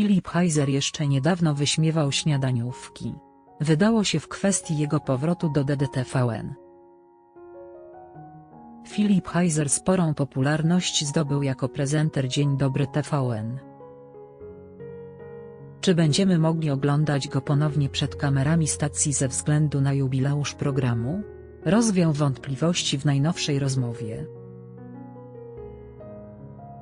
Filip Heiser jeszcze niedawno wyśmiewał śniadaniówki. Wydało się w kwestii jego powrotu do DDTVN. Filip Heiser sporą popularność zdobył jako prezenter Dzień Dobry TVN. Czy będziemy mogli oglądać go ponownie przed kamerami stacji ze względu na jubileusz programu? Rozwiał wątpliwości w najnowszej rozmowie.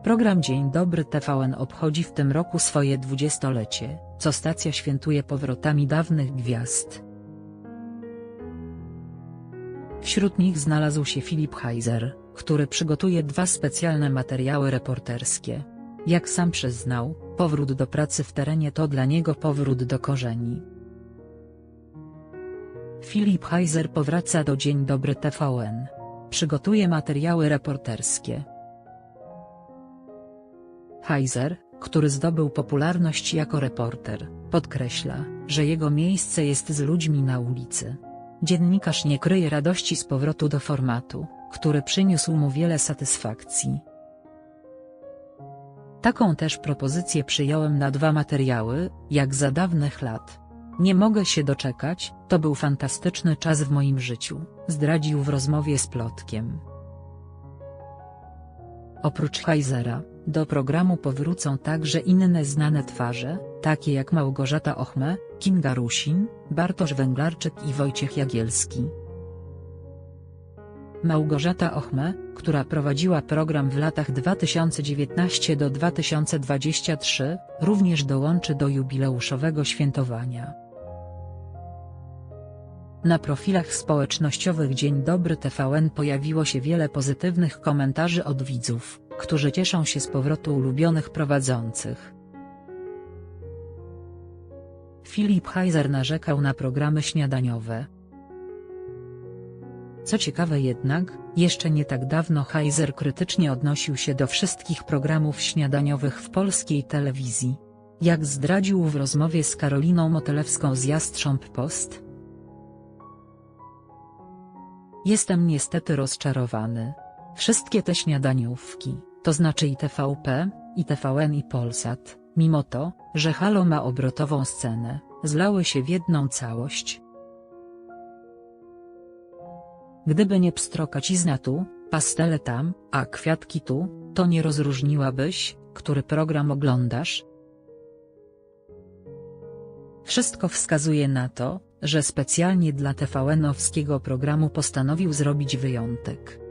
Program Dzień Dobry TVN obchodzi w tym roku swoje dwudziestolecie, co stacja świętuje powrotami dawnych gwiazd. Wśród nich znalazł się Filip Heiser, który przygotuje dwa specjalne materiały reporterskie. Jak sam przyznał, powrót do pracy w terenie to dla niego powrót do korzeni. Filip Heiser powraca do Dzień Dobry TVN. Przygotuje materiały reporterskie. Heiser, który zdobył popularność jako reporter, podkreśla, że jego miejsce jest z ludźmi na ulicy. Dziennikarz nie kryje radości z powrotu do formatu, który przyniósł mu wiele satysfakcji. Taką też propozycję przyjąłem na dwa materiały, jak za dawnych lat. Nie mogę się doczekać, to był fantastyczny czas w moim życiu, zdradził w rozmowie z Plotkiem. Oprócz Heisera, do programu powrócą także inne znane twarze, takie jak Małgorzata Ochme, Kinga Rusin, Bartosz Węglarczyk i Wojciech Jagielski. Małgorzata Ochme, która prowadziła program w latach 2019 do 2023, również dołączy do jubileuszowego świętowania. Na profilach społecznościowych Dzień Dobry TVN pojawiło się wiele pozytywnych komentarzy od widzów, którzy cieszą się z powrotu ulubionych prowadzących. Filip Heiser narzekał na programy śniadaniowe. Co ciekawe jednak, jeszcze nie tak dawno Heiser krytycznie odnosił się do wszystkich programów śniadaniowych w polskiej telewizji. Jak zdradził w rozmowie z Karoliną Motelewską z Jastrząb Post. Jestem niestety rozczarowany. Wszystkie te śniadaniówki, to znaczy i TVP, i TVN i Polsat, mimo to, że Halo ma obrotową scenę, zlały się w jedną całość. Gdyby nie pstrokacizna tu, pastele tam, a kwiatki tu, to nie rozróżniłabyś, który program oglądasz? Wszystko wskazuje na to, że specjalnie dla TVN-owskiego programu postanowił zrobić wyjątek.